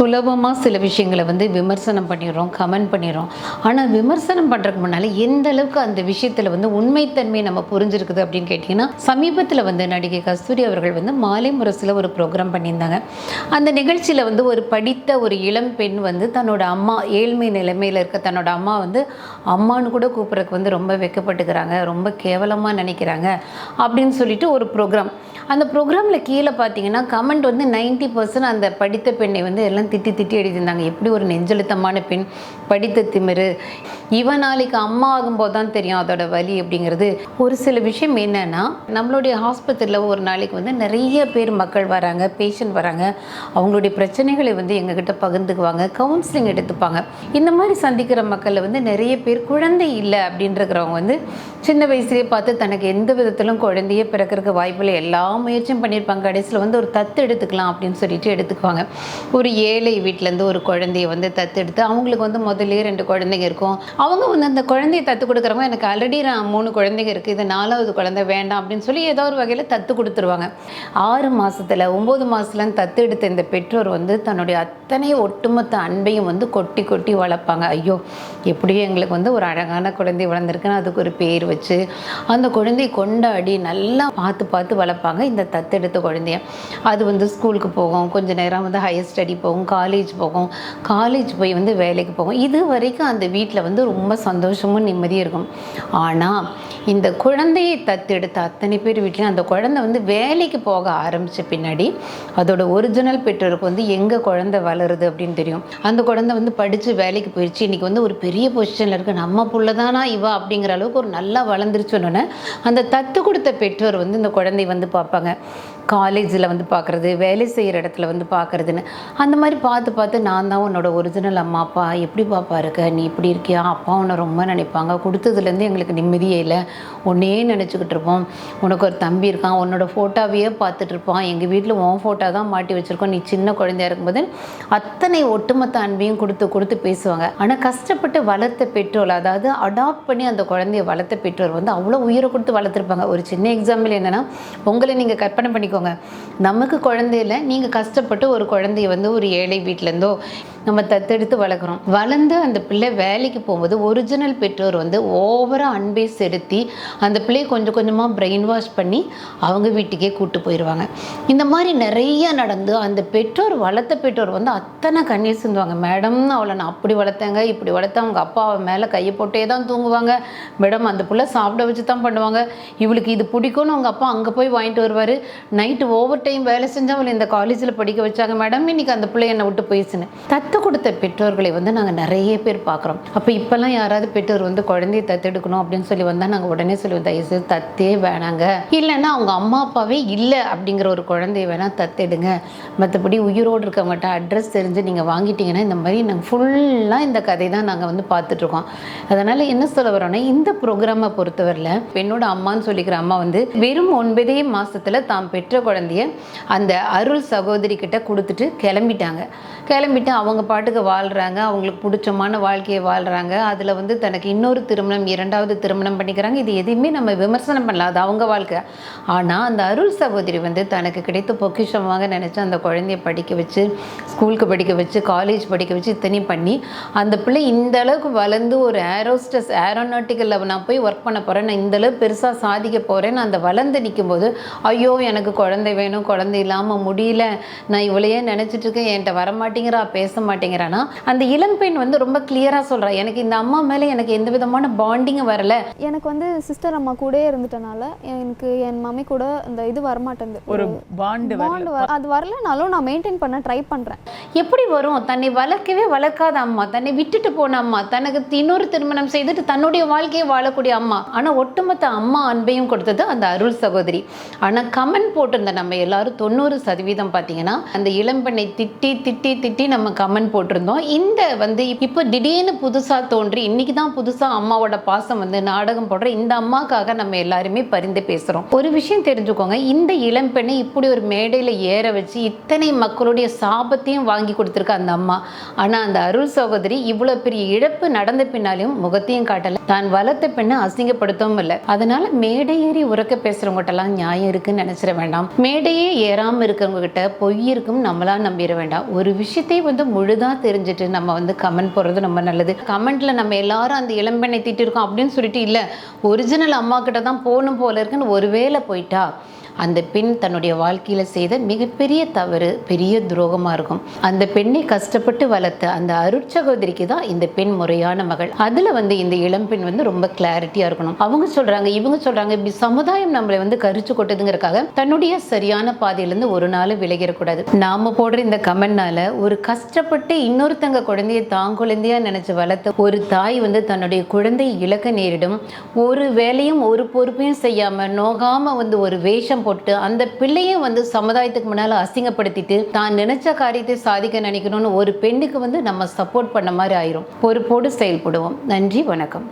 சுலபமாக சில விஷயங்களை வந்து விமர்சனம் பண்ணிடுறோம் கமெண்ட் பண்ணிடுறோம். ஆனால் விமர்சனம் பண்ணுறதுக்கு முன்னால் எந்த அளவுக்கு அந்த விஷயத்தில் வந்து உண்மைத்தன்மை நம்ம புரிஞ்சிருக்குது அப்படின்னு கேட்டிங்கன்னா சமீபத்தில் வந்து நடிகை கஸ்தூரி அவர்கள் வந்து மாலை முரசில் ஒரு ப்ரோக்ராம் பண்ணியிருந்தாங்க. அந்த நிகழ்ச்சியில் வந்து ஒரு படித்த ஒரு இளம் பெண் வந்து தன்னோட அம்மா ஏழ்மை நிலைமையில் இருக்க தன்னோட அம்மா வந்து அம்மான்னு கூட கூப்பிட்றதுக்கு வந்து ரொம்ப வெக்கப்பட்டுக்கிறாங்க ரொம்ப கேவலமாக நினைக்கிறாங்க அப்படின்னு சொல்லிட்டு ஒரு ப்ரோக்ராம் அந்த ப்ரோக்ராமில் கீழே பார்த்தீங்கன்னா கமெண்ட் வந்து 90% பர்சன்ட் அந்த படித்த பெண்ணை வந்து எல்லாம் திட்டி திட்டி எழுதியிருந்தாங்க. எப்படி ஒரு நெஞ்செழுத்தமான பெண் படித்த திமிரு? இவ நாளைக்கு அம்மா ஆகும்போது தான் தெரியும் அதோட வலி அப்படிங்கிறது. ஒரு சில விஷயம் என்னன்னா நம்மளுடைய ஹாஸ்பத்திரியில் ஒரு நாளைக்கு வந்து நிறைய பேர் மக்கள் வராங்க பேஷண்ட் வராங்க. அவங்களுடைய பிரச்சனைகளை வந்து எங்ககிட்ட பகிர்ந்துக்குவாங்க கவுன்சிலிங் எடுத்துப்பாங்க. இந்த மாதிரி சந்திக்கிற மக்களில் வந்து நிறைய பேர் குழந்தை இல்லை அப்படின்றக்கிறவங்க வந்து சின்ன வயசுலேயே பார்த்து தனக்கு எந்த விதத்திலும் குழந்தையே பிறக்கிறதுக்கு வாய்ப்பில்லை. எல்லா முயற்சியும் பண்ணியிருப்பாங்க. கடைசியில் வந்து ஒரு தத்து எடுத்துக்கலாம் அப்படின்னு சொல்லிட்டு எடுத்துக்குவாங்க. ஒரு ஏ வீட்டிலேருந்து ஒரு குழந்தைய வந்து தத்தெடுத்து அவங்களுக்கு வந்து முதல்ல ரெண்டு குழந்தைங்க இருக்கும். அவங்க வந்து அந்த குழந்தைய தத்து கொடுக்குறவங்க எனக்கு ஆல்ரெடி நான் மூணு குழந்தைங்க இருக்குது இது நாலாவது குழந்தை வேண்டாம் அப்படின்னு சொல்லி ஏதோ ஒரு வகையில் தத்து கொடுத்துருவாங்க. ஆறு மாதத்தில் ஒம்பது மாதத்துல தத்து எடுத்த இந்த பெற்றோர் வந்து தன்னுடைய அத்தனை ஒட்டுமொத்த அன்பையும் வந்து கொட்டி கொட்டி வளர்ப்பாங்க. ஐயோ எப்படியோ எங்களுக்கு வந்து ஒரு அழகான குழந்தை வளர்ந்துருக்குன்னு அதுக்கு ஒரு பேர் வச்சு அந்த குழந்தையை கொண்டாடி நல்லா பார்த்து பார்த்து வளர்ப்பாங்க இந்த தத்தெடுத்த குழந்தைய. அது வந்து ஸ்கூலுக்கு போகும் கொஞ்ச நேரம் வந்து ஹையர் ஸ்டடி போகும் காலேஜ் போகும் காலேஜ் போய் வந்து வேலைக்கு போகும். இது வரைக்கும் அந்த வீட்டில் வந்து ரொம்ப சந்தோஷமும் நிம்மதியும் இருக்கும். ஆனால் இந்த குழந்தையை தத்தெடுத்த அத்தனை பேர் வீட்லையும் அந்த குழந்தை வந்து வேலைக்கு போக ஆரம்பித்த பின்னாடி அதோட ஒரிஜினல் பெற்றோருக்கு வந்து எங்கே குழந்தை வளருது அப்படின்னு தெரியும். அந்த குழந்தை வந்து படித்து வேலைக்கு போயிடுச்சு இன்றைக்கி வந்து ஒரு பெரிய பொசிஷனில் இருக்குது நம்ம புள்ள தானா இவா அப்படிங்கிற அளவுக்கு ஒரு நல்லா வளர்ந்துருச்சுன்னொன்னே அந்த தத்து கொடுத்த பெற்றோர் வந்து இந்த குழந்தை வந்து பார்ப்பாங்க. காலேஜில் வந்து பார்க்குறது வேலை செய்கிற இடத்துல வந்து பார்க்குறதுன்னு. அந்த மாதிரி பார்த்து பார்த்து நான் தான் உன்னோட ஒரிஜினல் அம்மா அப்பா. எப்படி பாப்பா இருக்க? நீ இப்படி இருக்கியா? அப்பா உன்னை ரொம்ப நினைப்பாங்க. கொடுத்ததுலேருந்து எங்களுக்கு நிம்மதியே இல்லை. உன்னையே நினச்சிக்கிட்டு இருப்போம். உனக்கு ஒரு தம்பி இருக்கான். உன்னோட ஃபோட்டோவையே பார்த்துட்டு இருப்பான். எங்கள் வீட்டில் உன் ஃபோட்டோ தான் மாட்டி வச்சுருக்கோம். நீ சின்ன குழந்தையா இருக்கும்போது அத்தனை ஒட்டுமொத்த அன்பையும் கொடுத்து கொடுத்து பேசுவாங்க. ஆனால் கஷ்டப்பட்டு வளர்த்த பெற்றோர் அதாவது அடாப்ட் பண்ணி அந்த குழந்தைய வளர்த்த பெற்றோர் வந்து அவ்வளோ உயிரை கொடுத்து வளர்த்துருப்பாங்க. ஒரு சின்ன எக்ஸாம்பிள் என்னென்னா உங்களை நீங்கள் கற்பனை பண்ணிக்கோங்க. நமக்கு குழந்தையில நீங்கள் கஷ்டப்பட்டு ஒரு குழந்தைய வந்து ஒரு ஏழை வீட்டிலேருந்தோ நம்ம தத்தெடுத்து வளர்க்குறோம். வளர்ந்து அந்த பிள்ளை வேலைக்கு போகும்போது ஒரிஜினல் பெற்றோர் வந்து ஓவராக அன்பை செலுத்தி அந்த பிள்ளையை கொஞ்சம் கொஞ்சமாக பிரெயின் வாஷ் பண்ணி அவங்க வீட்டுக்கே கூப்பிட்டு போயிடுவாங்க இந்த மாதிரி நிறைய நடந்து அந்த பெற்றோர் வளர்த்த பெற்றோர் வந்து அத்தனை கண்ணீர் சிந்துவாங்க. மேடம்னு அவளை நான் அப்படி வளர்த்தேங்க இப்படி வளர்த்தேன். அவங்க அப்பா அவன் மேலே கையை போட்டே தான் தூங்குவாங்க. மேடம் அந்த பிள்ளை சாப்பிட வச்சு தான் பண்ணுவாங்க. இவளுக்கு இது பிடிக்கும்னு அவங்க அப்பா அங்கே போய் வாங்கிட்டு வருவார். நைட்டு ஓவர் டைம் வேலை செஞ்சு அவளை இந்த காலேஜில் படிக்க வச்சாங்க. மேடம் இன்னைக்கு அந்த பிள்ளை என்னை விட்டு போயிடுச்சுன்னு. தத்து கொடுத்த பெற்றோர்களை வந்து நாங்கள் நிறைய பேர் பார்க்குறோம். அப்போ இப்போல்லாம் யாராவது பெற்றோர் வந்து குழந்தைய தத்தெடுக்கணும் அப்படின்னு சொல்லி வந்தால் நாங்கள் உடனே சொல்லுவோம் தயவுசெய்து தத்தே வேணாங்க. இல்லைன்னா அவங்க அம்மா அப்பாவே இல்லை அப்படிங்கிற ஒரு குழந்தைய வேணால் தத்தெடுங்க. மற்றபடி உயிரோடு இருக்கவங்ககிட்ட அட்ரஸ் தெரிஞ்சு நீங்கள் வாங்கிட்டீங்கன்னா இந்த மாதிரி நாங்கள் ஃபுல்லாக இந்த கதை தான் நாங்கள் வந்து பார்த்துட்ருக்கோம் அதனால் என்ன சொல்ல வரோன்னா இந்த ப்ரோக்ராமை பொறுத்தவரையில் பெண்ணோட அம்மான்னு சொல்லிக்கிற அம்மா வந்து வெறும் ஒன்பதே மாதத்தில் தாம் பெற்ற குழந்தைய அந்த அருள் சகோதரி கிட்ட கொடுத்துட்டு கிளம்பிட்டாங்க. கிளம்பிட்டு அவங்க பாட்டுக்கு வாழ்கிறாங்க அவங்களுக்கு பிடிச்சமான வாழ்க்கையை வாழ்கிறாங்க அதில் வந்து தனக்கு இன்னொரு திருமணம் இரண்டாவது திருமணம் பண்ணிக்கிறாங்க. இது எதையுமே நம்ம விமர்சனம் பண்ணலாம் அது அவங்க வாழ்க்கை. ஆனால் அந்த அருள் சகோதரி வந்து தனக்கு கிடைத்த பொக்கிஷமாக நினச்சி அந்த குழந்தைய படிக்க வச்சு ஸ்கூலுக்கு படிக்க வச்சு காலேஜ் படிக்க வச்சு இத்தனையும் பண்ணி அந்த பிள்ளை இந்த அளவுக்கு வளர்ந்து ஒரு ஏரோஸ்டஸ் ஏரோநாட்டிக்கலில் நான் போய் ஒர்க் பண்ண போகிறேன் நான் இந்தளவு பெருசாக சாதிக்க போகிறேன்னு அந்த வளர்ந்து நிற்கும்போது ஐயோ எனக்கு குழந்தை வேணும் குழந்தை இல்லாமல் முடியல. நான் இவ்வளையே நினச்சிட்ருக்கேன் இருக்கேன். என்கிட்ட வரமாட்டேங்கிறா பேச மாட்டேங்கிறானா அந்த இளம்பெண் வந்து ரொம்ப கிளியராக சொல்கிறா எனக்கு இந்த அம்மா மேலே எனக்கு எந்த விதமான பாண்டிங்கும் வரல. எனக்கு வந்து சிஸ்டர் அம்மா கூடயே இருந்துட்டனால எனக்கு என் மம்மி கூட இந்த இது வரமாட்டேங்குது. ஒரு பாண்டு பாண்ட் அது வரலனாலும் நான் மெயின்டைன் பண்ண ட்ரை பண்ணுறேன் எப்படி வரும்? தன்னை வளர்க்கவே வளர்க்காத அம்மா தன்னை விட்டுட்டு போன அம்மா தனக்கு இன்னொரு திருமணம் செய்துட்டு தன்னுடைய வாழ்க்கையை வாழக்கூடிய அம்மா. ஆனால் ஒட்டுமொத்த அம்மா அன்பையும் கொடுத்தது அந்த அருள் சகோதரி. ஆனால் கமெண்ட் போட்டிருந்த நம்ம எல்லாரும் தொண்ணூறு சதவீதம் பார்த்தீங்கன்னா அந்த இளம்பெண்ணை திட்டி திட்டி திட்டி நம்ம கமெண்ட் போட்டிருந்தோம். இந்த வந்து இப்போ திடீர்னு புதுசாக தோன்றி இன்னைக்கு தான் புதுசாக அம்மாவோட பாசம் வந்து நாடகம் போடுற இந்த அம்மாக்காக நம்ம எல்லாருமே பரிந்து பேசுகிறோம் ஒரு விஷயம் தெரிஞ்சுக்கோங்க இந்த இளம்பெண்ணை இப்படி ஒரு மேடையில் ஏற வச்சு இத்தனை மக்களுடைய சாபத்தையும் வாங்கி கொடுத்துருக்க அந்த அம்மா. ஆனால் அந்த அருள் சகோதரி இவ்வளோ பெரிய இழப்பு நடந்த பின்னாலையும் முகத்தையும் காட்டலை. தான் வளர்த்த பெண்ணை அசிங்கப்படுத்தவும் இல்லை. அதனால மேடை ஏறி உறக்க பேசுகிறவங்ககிட்டலாம் நியாயம் இருக்குன்னு நினச்சிட வேண்டாம். வேண்டாம் மேடையே ஏறாமல் இருக்கிறவங்க கிட்ட பொய் இருக்கும் நம்மளா நம்பிட வேண்டாம். ஒரு விஷயத்தையும் வந்து முழுதாக தெரிஞ்சுட்டு நம்ம வந்து கமெண்ட் போடுறது ரொம்ப நல்லது. கமெண்ட்டில் நம்ம எல்லாரும் அந்த இளம்பெண்ணை திட்டிருக்கோம் அப்படின்னு சொல்லிட்டு இல்லை ஒரிஜினல் அம்மா கிட்ட தான் போகணும் போல இருக்குன்னு ஒருவேளை போயிட்டா அந்த பெண் தன்னுடைய வாழ்க்கையில் செய்த மிகப்பெரிய தவறு பெரிய துரோகமாக இருக்கும். அந்த பெண்ணை கஷ்டப்பட்டு வளர்த்த அந்த அருட்சகோதரிக்கு தான் இந்த பெண் முறையான மகள். அதில் வந்து இந்த இளம்பெண் வந்து ரொம்ப கிளாரிட்டியாக இருக்கணும். அவங்க சொல்கிறாங்க இவங்க சொல்கிறாங்க இப்படி சமுதாயம் நம்மளை வந்து கரிச்சு கொட்டுதுங்கிறக்காக தன்னுடைய சரியான பாதையிலேருந்து ஒரு நாள் விலகிடக்கூடாது. நாம் போடுற இந்த கமெண்ட்னால ஒரு கஷ்டப்பட்டு இன்னொருத்தங்க குழந்தைய தான் குழந்தையாக நினச்சி வளர்த்த ஒரு தாய் வந்து தன்னுடைய குழந்தை இழக்க நேரிடும். ஒரு வேலையும் ஒரு பொறுப்பையும் செய்யாமல் நோகாமல் வந்து ஒரு வேஷம் போட்டு அந்த பிள்ளையும் வந்து சமுதாயத்துக்கு முன்னால் அசிங்கப்படுத்திட்டு தான் நினைச்ச காரியத்தை சாதிக்க நினைக்கணும்னு ஒரு பெண்ணுக்கு வந்து நம்ம சப்போர்ட் பண்ண மாதிரி ஆயிரும். பொறுப்போடு செயல்படுவோம். நன்றி வணக்கம்.